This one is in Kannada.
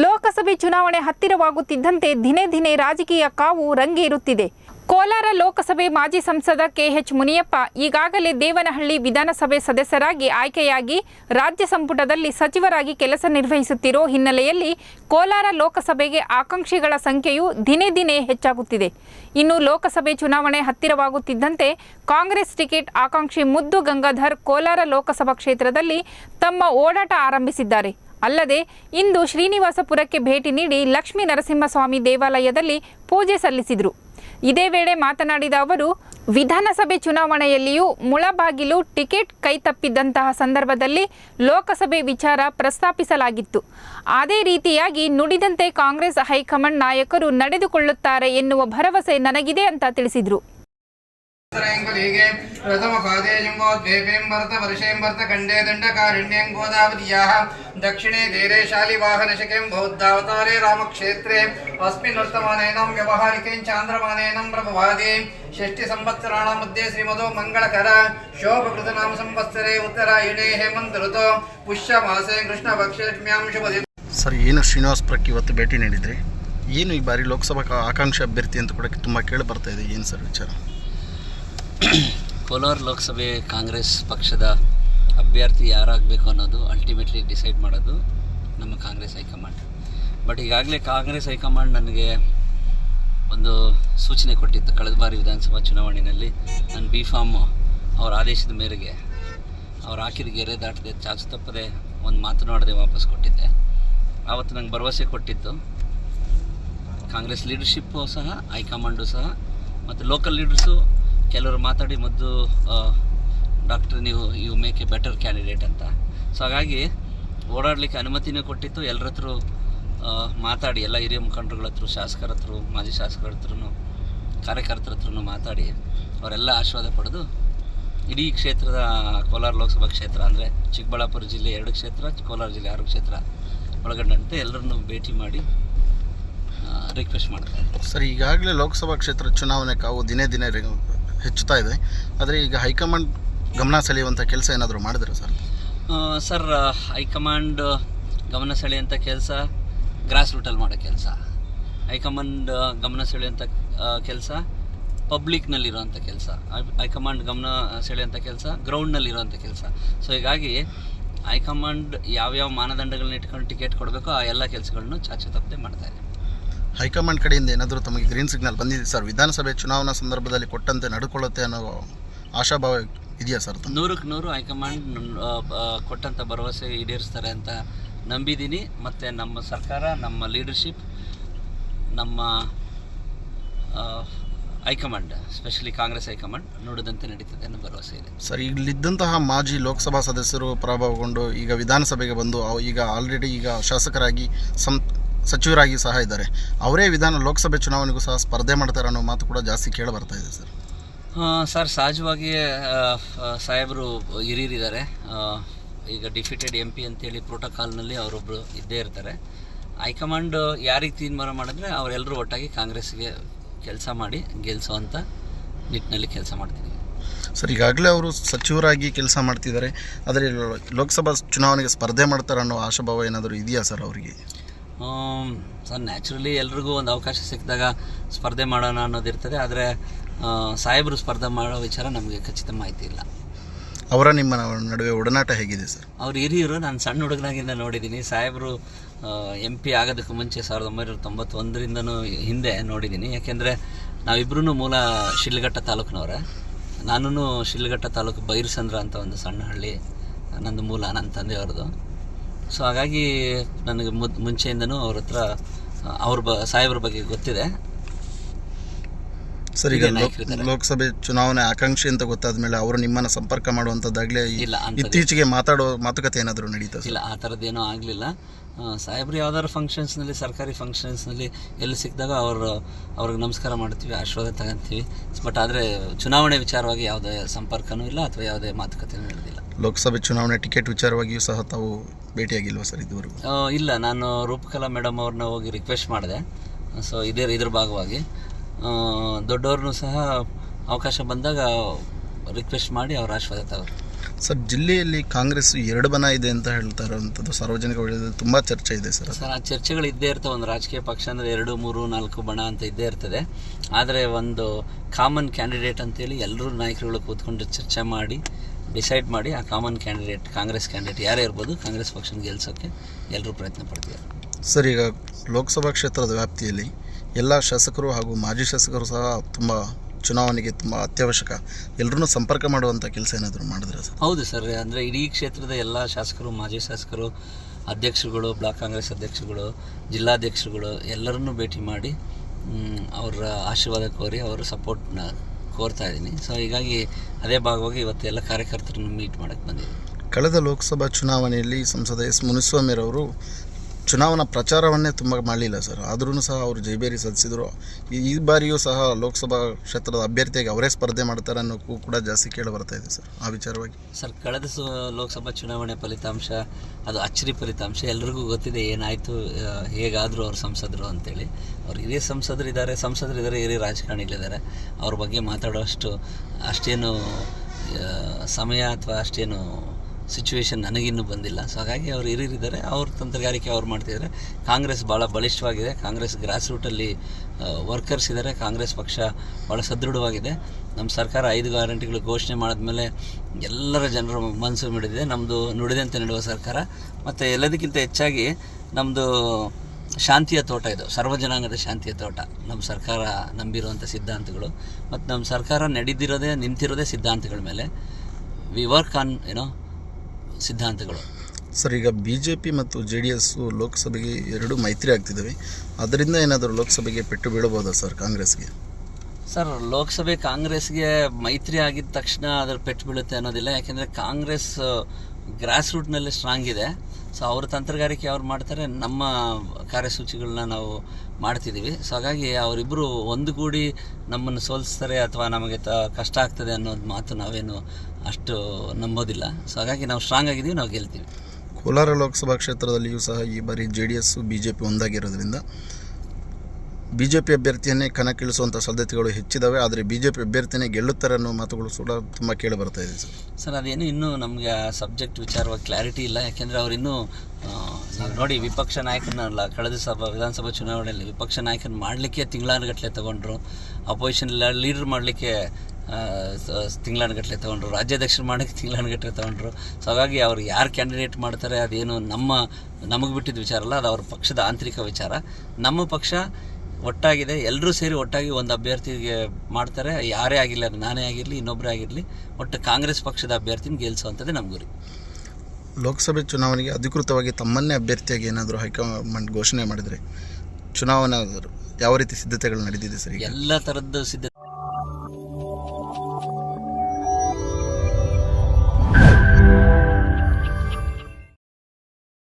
ಲೋಕಸಭೆ ಚುನಾವಣೆ ಹತ್ತಿರವಾಗುತ್ತಿದ್ದಂತೆ ದಿನೇ ದಿನೇ ರಾಜಕೀಯ ಕಾವು ರಂಗೇರುತ್ತಿದೆ. ಕೋಲಾರ ಲೋಕಸಭೆ ಮಾಜಿ ಸಂಸದ ಕೆಎಚ್ ಮುನಿಯಪ್ಪ ಈಗಾಗಲೇ ದೇವನಹಳ್ಳಿ ವಿಧಾನಸಭೆ ಸದಸ್ಯರಾಗಿ ಆಯ್ಕೆಯಾಗಿ ರಾಜ್ಯ ಸಂಪುಟದಲ್ಲಿ ಸಚಿವರಾಗಿ ಕೆಲಸ ನಿರ್ವಹಿಸುತ್ತಿರೋ ಹಿನ್ನೆಲೆಯಲ್ಲಿ ಕೋಲಾರ ಲೋಕಸಭೆಗೆ ಆಕಾಂಕ್ಷಿಗಳ ಸಂಖ್ಯೆಯು ದಿನೇ ದಿನೇ ಹೆಚ್ಚಾಗುತ್ತಿದೆ. ಇನ್ನು ಲೋಕಸಭೆ ಚುನಾವಣೆ ಹತ್ತಿರವಾಗುತ್ತಿದ್ದಂತೆ ಕಾಂಗ್ರೆಸ್ ಟಿಕೆಟ್ ಆಕಾಂಕ್ಷಿ ಮುದ್ದು ಗಂಗಾಧರ್ ಕೋಲಾರ ಲೋಕಸಭಾ ಕ್ಷೇತ್ರದಲ್ಲಿ ತಮ್ಮ ಓಡಾಟ ಆರಂಭಿಸಿದ್ದಾರೆ. ಅಲ್ಲದೆ ಇಂದು ಶ್ರೀನಿವಾಸಪುರಕ್ಕೆ ಭೇಟಿ ನೀಡಿ ಲಕ್ಷ್ಮೀ ನರಸಿಂಹಸ್ವಾಮಿ ದೇವಾಲಯದಲ್ಲಿ ಪೂಜೆ ಸಲ್ಲಿಸಿದರು. ಇದೇ ವೇಳೆ ಮಾತನಾಡಿದ ಅವರು, ವಿಧಾನಸಭೆ ಚುನಾವಣೆಯಲ್ಲಿಯೂ ಮುಳಬಾಗಿಲು ಟಿಕೆಟ್ ಕೈತಪ್ಪಿದ್ದಂತಹ ಸಂದರ್ಭದಲ್ಲಿ ಲೋಕಸಭೆ ವಿಚಾರ ಪ್ರಸ್ತಾಪಿಸಲಾಗಿತ್ತು. ಅದೇ ರೀತಿಯಾಗಿ ನುಡಿದಂತೆ ಕಾಂಗ್ರೆಸ್ ಹೈಕಮಾಂಡ್ ನಾಯಕರು ನಡೆದುಕೊಳ್ಳುತ್ತಾರೆ ಎನ್ನುವ ಭರವಸೆ ನನಗಿದೆ ಅಂತ ತಿಳಿಸಿದರು. ಹೇಗೆ ಪ್ರಥಮ ಪಾದೇ ಜುಂಬೋದ್ವೇಪೇಂಬರ್ತ ವರ್ಷೇಂಬರ್ತ ಖಂಡೇ ದಂಡಕಾರಣ್ಯಂ ಗೋದಾವತಿಯಾ ದಕ್ಷಿಣೆ ಧೀರೆ ಶಾಲಿವಾಹನಶಕೆಂ ಬೌದ್ಧಾವತಾರೇ ರಾಮಕ್ಷೇತ್ರೇ. ಅಸ್ಮಿನ್ ವರ್ತಮಾನೇನಂ ವ್ಯವಹಾರಿಕೇಂ ಚಾಂದ್ರಮಾನೇನ ಪ್ರಭವಾದಿ. ಷಷ್ಠಿ ಸಂವತ್ಸರಾಣ ಮಧ್ಯೆ ಶ್ರೀಮದೋ ಮಂಗಳಕರ. ಶೋಭಕೃತ ನಾಮ ಸಂವತ್ಸರೇ ಉತ್ತರಾಯಣೇ ಹೇಮಂತ ಋತು. ಪುಷ್ಯ ಮಾಸೆ ಕೃಷ್ಣ ಪಕ್ಷೇಟ್ಮ್ಯಾಂ ಶುಭದಿ ಸರ್, ಏನು ಶ್ರೀನಿವಾಸ್ಪುರಕ್ಕೆ ಇವತ್ತು ಭೇಟಿ ನೀಡಿದ್ರಿ? ಏನು ಈ ಬಾರಿ ಲೋಕಸಭಾ ಆಕಾಂಕ್ಷಿ ಅಭ್ಯರ್ಥಿ ಅಂತ ಕೂಡ ತುಂಬ ಕೇಳಿ ಬರ್ತಾ ಇದೆ. ಏನು ಸರ್ ವಿಚಾರ? ಕೋಲಾರ ಲೋಕಸಭೆ ಕಾಂಗ್ರೆಸ್ ಪಕ್ಷದ ಅಭ್ಯರ್ಥಿ ಯಾರಾಗಬೇಕು ಅನ್ನೋದು ಅಲ್ಟಿಮೇಟ್ಲಿ ಡಿಸೈಡ್ ಮಾಡೋದು ನಮ್ಮ ಕಾಂಗ್ರೆಸ್ ಹೈಕಮಾಂಡ್. ಬಟ್ ಈಗಾಗಲೇ ಕಾಂಗ್ರೆಸ್ ಹೈಕಮಾಂಡ್ ನನಗೆ ಒಂದು ಸೂಚನೆ ಕೊಟ್ಟಿತ್ತು. ಕಳೆದ ಬಾರಿ ವಿಧಾನಸಭಾ ಚುನಾವಣೆಯಲ್ಲಿ ನಾನು ಬಿ ಫಾರ್ಮ್ ಅವರ ಆದೇಶದ ಮೇರೆಗೆ ಅವ್ರು ಹಾಕಿದ ಗೆರೆ ದಾಟದೆ ಚಾಚು ತಪ್ಪದೆ ಒಂದು ಮಾತನಾಡದೆ ವಾಪಸ್ ಕೊಟ್ಟಿದ್ದೆ. ಆವತ್ತು ನಂಗೆ ಭರವಸೆ ಕೊಟ್ಟಿತ್ತು. ಕಾಂಗ್ರೆಸ್ ಲೀಡರ್ಶಿಪ್ಪು ಸಹ, ಹೈಕಮಾಂಡು ಸಹ, ಮತ್ತು ಲೋಕಲ್ ಲೀಡರ್ಸು ಕೆಲವರು ಮಾತಾಡಿ ಮೊದಲು ಡಾಕ್ಟರ್ ನೀವು you make a better candidate ಅಂತ. ಸೊ ಹಾಗಾಗಿ ಓಡಾಡಲಿಕ್ಕೆ ಅನುಮತಿನೂ ಕೊಟ್ಟಿತ್ತು. ಎಲ್ಲರ ಹತ್ರ ಮಾತಾಡಿ, ಎಲ್ಲ ಹಿರಿಯ ಮುಖಂಡರುಗಳ ಹತ್ರ, ಶಾಸಕರ ಹತ್ರ, ಮಾಜಿ ಶಾಸಕರ ಹತ್ರ ಕಾರ್ಯಕರ್ತರ ಹತ್ರನೂ ಮಾತಾಡಿ, ಅವರೆಲ್ಲ ಆಶೀರ್ವಾದ ಪಡೆದು ಇಡೀ ಕ್ಷೇತ್ರದ ಕೋಲಾರ ಲೋಕಸಭಾ ಕ್ಷೇತ್ರ, ಅಂದರೆ ಚಿಕ್ಕಬಳ್ಳಾಪುರ ಜಿಲ್ಲೆ ಎರಡು ಕ್ಷೇತ್ರ, ಕೋಲಾರ ಜಿಲ್ಲೆ ಆರು ಕ್ಷೇತ್ರ ಒಳಗೊಂಡಂತೆ ಎಲ್ಲರನ್ನು ಭೇಟಿ ಮಾಡಿ ರಿಕ್ವೆಸ್ಟ್ ಮಾಡ್ತಾರೆ. ಸರ್, ಈಗಾಗಲೇ ಲೋಕಸಭಾ ಕ್ಷೇತ್ರ ಚುನಾವಣೆ ಕಾವು ದಿನೇ ದಿನೇ ಹೆಚ್ಚುತ್ತಾ ಇದೆ. ಆದರೆ ಈಗ ಹೈಕಮಾಂಡ್ ಗಮನ ಸೆಳೆಯುವಂಥ ಕೆಲಸ ಏನಾದರೂ ಮಾಡಿದ್ರೆ ಸರ್? ಸರ್ ಹೈಕಮಾಂಡ್ ಗಮನ ಸೆಳೆಯುವಂಥ ಕೆಲಸ ಗ್ರಾಸ್ ರೂಟಲ್ಲಿ ಮಾಡೋ ಕೆಲಸ. ಹೈಕಮಾಂಡ್ ಗಮನ ಸೆಳೆಯುವಂಥ ಕೆಲಸ ಪಬ್ಲಿಕ್ನಲ್ಲಿರುವಂಥ ಕೆಲಸ. ಹೈಕಮಾಂಡ್ ಗಮನ ಸೆಳೆಯುವಂಥ ಕೆಲಸ ಗ್ರೌಂಡ್ನಲ್ಲಿರುವಂಥ ಕೆಲಸ. ಸೊ ಹೀಗಾಗಿ ಹೈಕಮಾಂಡ್ ಯಾವ್ಯಾವ ಮಾನದಂಡಗಳನ್ನ ಇಟ್ಕೊಂಡು ಟಿಕೆಟ್ ಕೊಡಬೇಕೋ ಆ ಎಲ್ಲ ಕೆಲಸಗಳನ್ನು ಚಾಚು ತಪ್ಪದೆ ಮಾಡ್ತಾ ಹೈಕಮಾಂಡ್ ಕಡೆಯಿಂದ ಏನಾದರೂ ತಮಗೆ ಗ್ರೀನ್ ಸಿಗ್ನಲ್ ಬಂದಿದೆ ಸರ್ ವಿಧಾನಸಭೆ ಚುನಾವಣಾ ಸಂದರ್ಭದಲ್ಲಿ ಕೊಟ್ಟಂತೆ ನಡ್ಕೊಳ್ಳುತ್ತೆ ಅನ್ನೋ ಆಶಾಭಾವ ಇದೆಯಾ ಸರ್ ನೂರಕ್ಕೆ ನೂರು ಹೈಕಮಾಂಡ್ ಕೊಟ್ಟಂಥ ಭರವಸೆ ಈಡೇರಿಸ್ತಾರೆ ಅಂತ ನಂಬಿದ್ದೀನಿ. ಮತ್ತು ನಮ್ಮ ಸರ್ಕಾರ ನಮ್ಮ ಲೀಡರ್ಶಿಪ್ ನಮ್ಮ ಹೈಕಮಾಂಡ್ ಸ್ಪೆಷಲಿ ಕಾಂಗ್ರೆಸ್ ಹೈಕಮಾಂಡ್ ನೋಡಿದಂತೆ ನಡೀತದೆ ಅನ್ನೋ ಭರವಸೆ ಇದೆ. ಸರ್ ಇಲ್ಲಿದ್ದಂತಹ ಮಾಜಿ ಲೋಕಸಭಾ ಸದಸ್ಯರು ಪ್ರಭಾವಗೊಂಡು ಈಗ ವಿಧಾನಸಭೆಗೆ ಬಂದು ಈಗ ಆಲ್ರೆಡಿ ಈಗ ಶಾಸಕರಾಗಿ ಸಂ ಸಚಿವರಾಗಿ ಸಹ ಇದ್ದಾರೆ. ಅವರೇ ವಿಧಾನ ಲೋಕಸಭೆ ಚುನಾವಣೆಗೂ ಸಹ ಸ್ಪರ್ಧೆ ಮಾಡ್ತಾರೆ ಅನ್ನೋ ಮಾತು ಕೂಡ ಜಾಸ್ತಿ ಕೇಳಿ ಬರ್ತಾ ಇದೆ ಸರ್. ಸರ್ ಸಹಜವಾಗಿಯೇ ಸಾಹೇಬರು ಹಿರಿಯರಿದ್ದಾರೆ. ಈಗ ಡಿಫಿಟೆಡ್ ಎಂ ಪಿ ಅಂತೇಳಿ ಪ್ರೋಟೋಕಾಲ್ನಲ್ಲಿ ಅವರೊಬ್ಬರು ಇದ್ದೇ ಇರ್ತಾರೆ. ಹೈಕಮಾಂಡ್ ಯಾರಿಗೆ ತೀರ್ಮಾನ ಮಾಡಿದ್ರೆ ಅವರೆಲ್ಲರೂ ಒಟ್ಟಾಗಿ ಕಾಂಗ್ರೆಸ್ಗೆ ಕೆಲಸ ಮಾಡಿ ಗೆಲ್ಲಿಸುವಂಥ ನಿಟ್ಟಿನಲ್ಲಿ ಕೆಲಸ ಮಾಡ್ತೀವಿ ಸರ್ ಈಗಾಗಲೇ ಅವರು ಸಚಿವರಾಗಿ ಕೆಲಸ ಮಾಡ್ತಿದ್ದಾರೆ. ಆದರೆ ಲೋಕಸಭಾ ಚುನಾವಣೆಗೆ ಸ್ಪರ್ಧೆ ಮಾಡ್ತಾರೆ ಅನ್ನೋ ಆಶಾಭಾವ ಏನಾದರೂ ಇದೆಯಾ ಸರ್ ಅವರಿಗೆ? ಸರ್ ನ್ಯಾಚುರಲಿ ಎಲ್ರಿಗೂ ಒಂದು ಅವಕಾಶ ಸಿಕ್ಕಿದಾಗ ಸ್ಪರ್ಧೆ ಮಾಡೋಣ ಅನ್ನೋದಿರ್ತದೆ ಆದರೆ ಸಾಹೇಬರು ಸ್ಪರ್ಧೆ ಮಾಡೋ ವಿಚಾರ ನಮಗೆ ಖಚಿತ ಮಾಹಿತಿ ಇಲ್ಲ. ಅವರ ನಿಮ್ಮ ನಡುವೆ ಒಡನಾಟ ಹೇಗಿದೆ ಸರ್? ಅವ್ರು ಹಿರಿಯರು ನಾನು ಸಣ್ಣ ಹುಡುಗನಾಗಿಂದ ನೋಡಿದ್ದೀನಿ ಸಾಹೇಬರು ಎಂ ಪಿ ಆಗೋದಕ್ಕೂ ಮುಂಚೆ ಸಾವಿರದ ಒಂಬೈನೂರ ತೊಂಬತ್ತೊಂದರಿಂದನೂ ಹಿಂದೆ ನೋಡಿದ್ದೀನಿ ಯಾಕೆಂದರೆ ನಾವಿಬ್ಬರೂ ಮೂಲ ಶಿಲ್ಘಟ್ಟ ತಾಲೂಕಿನವ್ರೆ. ನಾನು ಶಿಲ್ಘಟ್ಟ ತಾಲೂಕು ಬೈರ್ಸಂದ್ರ ಅಂತ ಒಂದು ಸಣ್ಣ ಹಳ್ಳಿ ನಂದು ಮೂಲ ನನ್ನ ತಂದೆಯವ್ರದ್ದು ಸೊ ಹಾಗಾಗಿ ನನಗೆ ಮುದ್ ಮುಂಚೆಯಿಂದನೂ ಅವ್ರ ಹತ್ರ ಅವ್ರ ಬ ಸಾಹೇಬ್ರ ಬಗ್ಗೆ ಗೊತ್ತಿದೆ. ಸರ್ ಈಗ ಲೋಕಸಭೆ ಚುನಾವಣೆ ಆಕಾಂಕ್ಷಿ ಅಂತ ಗೊತ್ತಾದ ಮೇಲೆ ಅವರು ನಿಮ್ಮನ್ನ ಸಂಪರ್ಕ ಮಾಡುವಂಥದ್ದಾಗಲೇ ಇಲ್ಲ, ಇತ್ತೀಚೆಗೆ ಮಾತಾಡೋ ಮಾತುಕತೆ ಏನಾದರೂ ನಡೀತಾ ಸರ್? ಇಲ್ಲ ಆ ಥರದ್ದೇನೂ ಆಗಲಿಲ್ಲ. ಸಾಹೇಬ್ರು ಯಾವ್ದಾದ್ರು ಫಂಕ್ಷನ್ಸ್ನಲ್ಲಿ ಸರ್ಕಾರಿ ಫಂಕ್ಷನ್ಸ್ನಲ್ಲಿ ಎಲ್ಲಿ ಸಿಕ್ಕಿದಾಗ ಅವರು ಅವ್ರಿಗೆ ನಮಸ್ಕಾರ ಮಾಡ್ತೀವಿ ಆಶೀರ್ವಾದ ತಗೊಂತೀವಿ. ಬಟ್ ಆದರೆ ಚುನಾವಣೆ ವಿಚಾರವಾಗಿ ಯಾವುದೇ ಸಂಪರ್ಕನೂ ಇಲ್ಲ ಅಥವಾ ಯಾವುದೇ ಮಾತುಕತೆ ನಡೆದಿಲ್ಲ. ಲೋಕಸಭೆ ಚುನಾವಣೆ ಟಿಕೆಟ್ ವಿಚಾರವಾಗಿಯೂ ಸಹ ತಾವು ಭೇಟಿಯಾಗಿಲ್ವಾ ಸರ್ ಇದುವರೆಗೂ? ಇಲ್ಲ, ನಾನು ರೂಪಕಲಾ ಮೇಡಮ್ ಅವ್ರನ್ನ ಹೋಗಿ ರಿಕ್ವೆಸ್ಟ್ ಮಾಡಿದೆ. ಸೊ ಇದೇ ಇದ್ರ ಭಾಗವಾಗಿ. ದೊಡ್ಡವ್ರನ್ನೂ ಸಹ ಅವಕಾಶ ಬಂದಾಗ ರಿಕ್ವೆಸ್ಟ್ ಮಾಡಿ ಅವ್ರ ಆಶೀರ್ವಾದ ತಗೋ ಸರ್ ಜಿಲ್ಲೆಯಲ್ಲಿ ಕಾಂಗ್ರೆಸ್ ಎರಡು ಬಣ ಇದೆ ಅಂತ ಹೇಳ್ತಾ ಇರೋವಂಥದ್ದು ಸಾರ್ವಜನಿಕ ವಲಯದಲ್ಲಿ ತುಂಬ ಚರ್ಚೆ ಇದೆ ಸರ್ ಸರ್ ಆ ಚರ್ಚೆಗಳು ಇದ್ದೇ ಇರ್ತವೆ. ಒಂದು ರಾಜಕೀಯ ಪಕ್ಷ ಅಂದರೆ ಎರಡು ಮೂರು ನಾಲ್ಕು ಬಣ ಅಂತ ಇದ್ದೇ ಇರ್ತದೆ. ಆದರೆ ಒಂದು ಕಾಮನ್ ಕ್ಯಾಂಡಿಡೇಟ್ ಅಂತೇಳಿ ಎಲ್ಲರೂ ನಾಯಕರುಗಳು ಕೂತ್ಕೊಂಡು ಚರ್ಚೆ ಮಾಡಿ ಡಿಸೈಡ್ ಮಾಡಿ ಆ ಕಾಮನ್ ಕ್ಯಾಂಡಿಡೇಟ್ ಕಾಂಗ್ರೆಸ್ ಕ್ಯಾಂಡಿಡೇಟ್ ಯಾರೇ ಇರ್ಬೋದು ಕಾಂಗ್ರೆಸ್ ಪಕ್ಷನ ಗೆಲ್ಸೋಕ್ಕೆ ಎಲ್ಲರೂ ಪ್ರಯತ್ನ ಪಡ್ತಿದ್ದಾರೆ ಸರ್ ಈಗ ಲೋಕಸಭಾ ಕ್ಷೇತ್ರದ ವ್ಯಾಪ್ತಿಯಲ್ಲಿ ಎಲ್ಲ ಶಾಸಕರು ಹಾಗೂ ಮಾಜಿ ಶಾಸಕರು ಸಹ ತುಂಬ ಚುನಾವಣೆಗೆ ತುಂಬ ಅತ್ಯವಶ್ಯಕ. ಎಲ್ಲರೂ ಸಂಪರ್ಕ ಮಾಡುವಂಥ ಕೆಲಸ ಏನಾದರೂ ಮಾಡಿದ್ರೆ ಸರ್? ಹೌದು ಸರ್ ಅಂದರೆ ಇಡೀ ಕ್ಷೇತ್ರದ ಎಲ್ಲ ಶಾಸಕರು ಮಾಜಿ ಶಾಸಕರು ಅಧ್ಯಕ್ಷರುಗಳು ಬ್ಲಾಕ್ ಕಾಂಗ್ರೆಸ್ ಅಧ್ಯಕ್ಷರುಗಳು ಜಿಲ್ಲಾಧ್ಯಕ್ಷರುಗಳು ಎಲ್ಲರನ್ನೂ ಭೇಟಿ ಮಾಡಿ ಅವರ ಆಶೀರ್ವಾದ ಕೋರಿ ಅವರ ಸಪೋರ್ಟ್ನ ಕೋರ್ತಾ ಇದ್ದೀನಿ. ಸೊ ಹೀಗಾಗಿ ಅದೇ ಭಾಗವಾಗಿ ಇವತ್ತು ಎಲ್ಲ ಕಾರ್ಯಕರ್ತರನ್ನು ಮೀಟ್ ಮಾಡೋಕ್ಕೆ ಬಂದಿದ್ದೀನಿ. ಕಳೆದ ಲೋಕಸಭಾ ಚುನಾವಣೆಯಲ್ಲಿ ಸಂಸದ ಎಸ್ ಮುನಿಸ್ವಾಮಿರವರು ಚುನಾವಣಾ ಪ್ರಚಾರವನ್ನೇ ತುಂಬ ಮಾಡಲಿಲ್ಲ ಸರ್. ಆದ್ರೂ ಸಹ ಅವರು ಜೈಬೇರಿ ಸಲ್ಲಿಸಿದರು ಈ ಬಾರಿಯೂ ಸಹ ಲೋಕಸಭಾ ಕ್ಷೇತ್ರದ ಅಭ್ಯರ್ಥಿಯಾಗಿ ಅವರೇ ಸ್ಪರ್ಧೆ ಮಾಡ್ತಾರೆ ಅನ್ನೋ ಕೂಡ ಜಾಸ್ತಿ ಕೇಳಿ ಬರ್ತಾ ಇದೆ ಸರ್, ಆ ವಿಚಾರವಾಗಿ. ಸರ್, ಕಳೆದ ಲೋಕಸಭಾ ಚುನಾವಣೆ ಫಲಿತಾಂಶ, ಅದು ಅಚ್ಚರಿ ಫಲಿತಾಂಶ ಎಲ್ರಿಗೂ ಗೊತ್ತಿದೆ ಏನಾಯಿತು ಹೇಗಾದರೂ ಅವ್ರು ಸಂಸದರು ಅಂತೇಳಿ. ಅವ್ರು ಹಿರಿಯ ಸಂಸದರಿದ್ದಾರೆ ಸಂಸದರಿದ್ದಾರೆ ಹಿರಿಯ ರಾಜಕಾರಣಿಗಳಿದ್ದಾರೆ. ಅವ್ರ ಬಗ್ಗೆ ಮಾತಾಡೋಷ್ಟು ಅಷ್ಟೇನು ಸಮಯ ಅಥವಾ ಅಷ್ಟೇನು ಸಿಚುವೇಶನ್ ನನಗಿನ್ನೂ ಬಂದಿಲ್ಲ. ಸೊ ಹಾಗಾಗಿ ಅವ್ರು ಹಿರಿಯರಿದ್ದಾರೆ ಅವ್ರ ತಂತ್ರಗಾರಿಕೆ ಅವ್ರು ಮಾಡ್ತಿದ್ದಾರೆ. ಕಾಂಗ್ರೆಸ್ ಭಾಳ ಬಲಿಷ್ಠವಾಗಿದೆ. ಕಾಂಗ್ರೆಸ್ ಗ್ರಾಸ್ ರೂಟಲ್ಲಿ ವರ್ಕರ್ಸ್ ಇದ್ದಾರೆ. ಕಾಂಗ್ರೆಸ್ ಪಕ್ಷ ಭಾಳ ಸದೃಢವಾಗಿದೆ. ನಮ್ಮ ಸರ್ಕಾರ ಐದು ಗ್ಯಾರಂಟಿಗಳು ಘೋಷಣೆ ಮಾಡಿದ್ಮೇಲೆ ಎಲ್ಲರ ಜನರ ಮನಸ್ಸು ಮಿಡಿದಿದೆ. ನಮ್ಮದು ನುಡಿದಂತೆ ನಡೆಯುವ ಸರ್ಕಾರ. ಮತ್ತು ಎಲ್ಲದಕ್ಕಿಂತ ಹೆಚ್ಚಾಗಿ ನಮ್ಮದು ಶಾಂತಿಯ ತೋಟ ಇದು. ಸರ್ವಜನಾಂಗದ ಶಾಂತಿಯ ತೋಟ. ನಮ್ಮ ಸರ್ಕಾರ ನಂಬಿರುವಂಥ ಸಿದ್ಧಾಂತಗಳು. ಮತ್ತು ನಮ್ಮ ಸರ್ಕಾರ ನಡೆದಿರೋದೇ, ನಿಂತಿರೋದೇ ಸಿದ್ಧಾಂತಗಳ ಮೇಲೆ. ವಿ ವರ್ಕ್ ಆನ್ ಏನೋ ಸಿದ್ಧಾಂತಗಳು. ಸರ್ ಈಗ ಬಿ ಜೆ ಪಿ ಮತ್ತು ಜೆ ಡಿ ಎಸ್ಸು ಲೋಕಸಭೆಗೆ ಎರಡೂ ಮೈತ್ರಿ ಆಗ್ತಿದ್ದಾವೆ ಅದರಿಂದ ಏನಾದರೂ ಲೋಕಸಭೆಗೆ ಪೆಟ್ಟು ಬೀಳಬಹುದಾ ಸರ್ ಕಾಂಗ್ರೆಸ್ಗೆ? ಸರ್ ಲೋಕಸಭೆ ಕಾಂಗ್ರೆಸ್ಗೆ ಮೈತ್ರಿ ಆಗಿದ ತಕ್ಷಣ ಅದರ ಪೆಟ್ಟು ಬೀಳುತ್ತೆ ಅನ್ನೋದಿಲ್ಲ. ಯಾಕೆಂದರೆ ಕಾಂಗ್ರೆಸ್ ಗ್ರಾಸ್ ರೂಟ್ನಲ್ಲಿ ಸ್ಟ್ರಾಂಗ್ ಇದೆ. ಸೊ ಅವ್ರ ತಂತ್ರಗಾರಿಕೆ ಅವ್ರು ಮಾಡ್ತಾರೆ ನಮ್ಮ ಕಾರ್ಯಸೂಚಿಗಳನ್ನ ನಾವು ಮಾಡ್ತಿದ್ದೀವಿ ಸೊ ಹಾಗಾಗಿ ಅವರಿಬ್ಬರು ಒಂದುಗೂಡಿ ನಮ್ಮನ್ನು ಸೋಲಿಸ್ತಾರೆ ಅಥವಾ ನಮಗೆ ತ ಕಷ್ಟ ಆಗ್ತದೆ ಅನ್ನೋದು ಮಾತು ನಾವೇನು ಅಷ್ಟು ನಂಬೋದಿಲ್ಲ. ಸೊ ಹಾಗಾಗಿ ನಾವು ಸ್ಟ್ರಾಂಗ್ ಆಗಿದ್ದೀವಿ ನಾವು ಗೆಲ್ತೀವಿ. ಕೋಲಾರ ಲೋಕಸಭಾ ಕ್ಷೇತ್ರದಲ್ಲಿಯೂ ಸಹ ಈ ಬಾರಿ J D S B J P ಒಂದಾಗಿರೋದ್ರಿಂದ B J P ಅಭ್ಯರ್ಥಿಯನ್ನೇ ಕಣಕ್ಕಿಳಿಸುವಂಥ ಸಾಧ್ಯತೆಗಳು ಹೆಚ್ಚಿದ್ದಾವೆ ಆದರೆ ಬಿ ಜೆ ಪಿ ಅಭ್ಯರ್ಥಿನೇ ಗೆಲ್ಲುತ್ತಾರೆ ಅನ್ನೋ ಮಾತುಗಳು ಕೂಡ ತುಂಬ ಕೇಳಿ ಬರ್ತಾ ಇದೆ ಸರ್. ಸರ್ ಅದೇನು ಇನ್ನೂ ನಮಗೆ ಆ ಸಬ್ಜೆಕ್ಟ್ ವಿಚಾರವಾಗಿ ಕ್ಲಾರಿಟಿ ಇಲ್ಲ. ಯಾಕೆಂದರೆ ಅವರಿನ್ನೂ ಇನ್ನೂ ನೋಡಿ ವಿಪಕ್ಷ ನಾಯಕನಲ್ಲ. ಕಳೆದ ಸಭಾ ವಿಧಾನಸಭಾ ಚುನಾವಣೆಯಲ್ಲಿ ವಿಪಕ್ಷ ನಾಯಕನ ಮಾಡಲಿಕ್ಕೆ ತಿಂಗಳಾನುಗಟ್ಟಲೆ ತೊಗೊಂಡ್ರು. ಅಪೋಸಿಷನ್ ಲೀಡರ್ ಮಾಡಲಿಕ್ಕೆ ತಿಂಗಳಾನುಗಟ್ಟಲೆ ತೊಗೊಂಡ್ರು ರಾಜ್ಯಾಧ್ಯಕ್ಷರು ಮಾಡೋಕ್ಕೆ ತಿಂಗಳಾನುಗಟ್ಟಲೆ ತೊಗೊಂಡ್ರು. ಸೊ ಹಾಗಾಗಿ ಅವರು ಯಾರು ಕ್ಯಾಂಡಿಡೇಟ್ ಮಾಡ್ತಾರೆ ಅದೇನು ನಮ್ಮ ನಮಗೆ ಬಿಟ್ಟಿದ್ದ ವಿಚಾರ ಅಲ್ಲ ಅದು ಅವ್ರ ಪಕ್ಷದ ಆಂತರಿಕ ವಿಚಾರ. ನಮ್ಮ ಪಕ್ಷ ಒಟ್ಟಾಗಿದೆ ಎಲ್ಲರೂ ಸೇರಿ ಒಟ್ಟಾಗಿ ಒಂದು ಅಭ್ಯರ್ಥಿಗೆ ಮಾಡ್ತಾರೆ ಯಾರೇ ಆಗಿಲ್ಲ ಅದು ನಾನೇ ಆಗಿರಲಿ ಇನ್ನೊಬ್ಬರೇ ಆಗಿರಲಿ ಒಟ್ಟು ಕಾಂಗ್ರೆಸ್ ಪಕ್ಷದ ಅಭ್ಯರ್ಥಿನ ಗೆಲ್ಲಿಸುವಂಥದ್ದೇ ನಮ್ಮ ಗುರಿ. ಲೋಕಸಭೆ ಚುನಾವಣೆಗೆ ಅಧಿಕೃತವಾಗಿ ತಮ್ಮನ್ನೇ ಅಭ್ಯರ್ಥಿಯಾಗಿ ಏನಾದರೂ ಹೈಕಮಾಂಡ್ ಘೋಷಣೆ ಮಾಡಿದರೆ ಚುನಾವಣಾ ಯಾವ ರೀತಿ ಸಿದ್ಧತೆಗಳು ನಡೆದಿದೆ ಸರ್ ಎಲ್ಲ ಥರದ್ದು ಸಿದ್ಧತೆ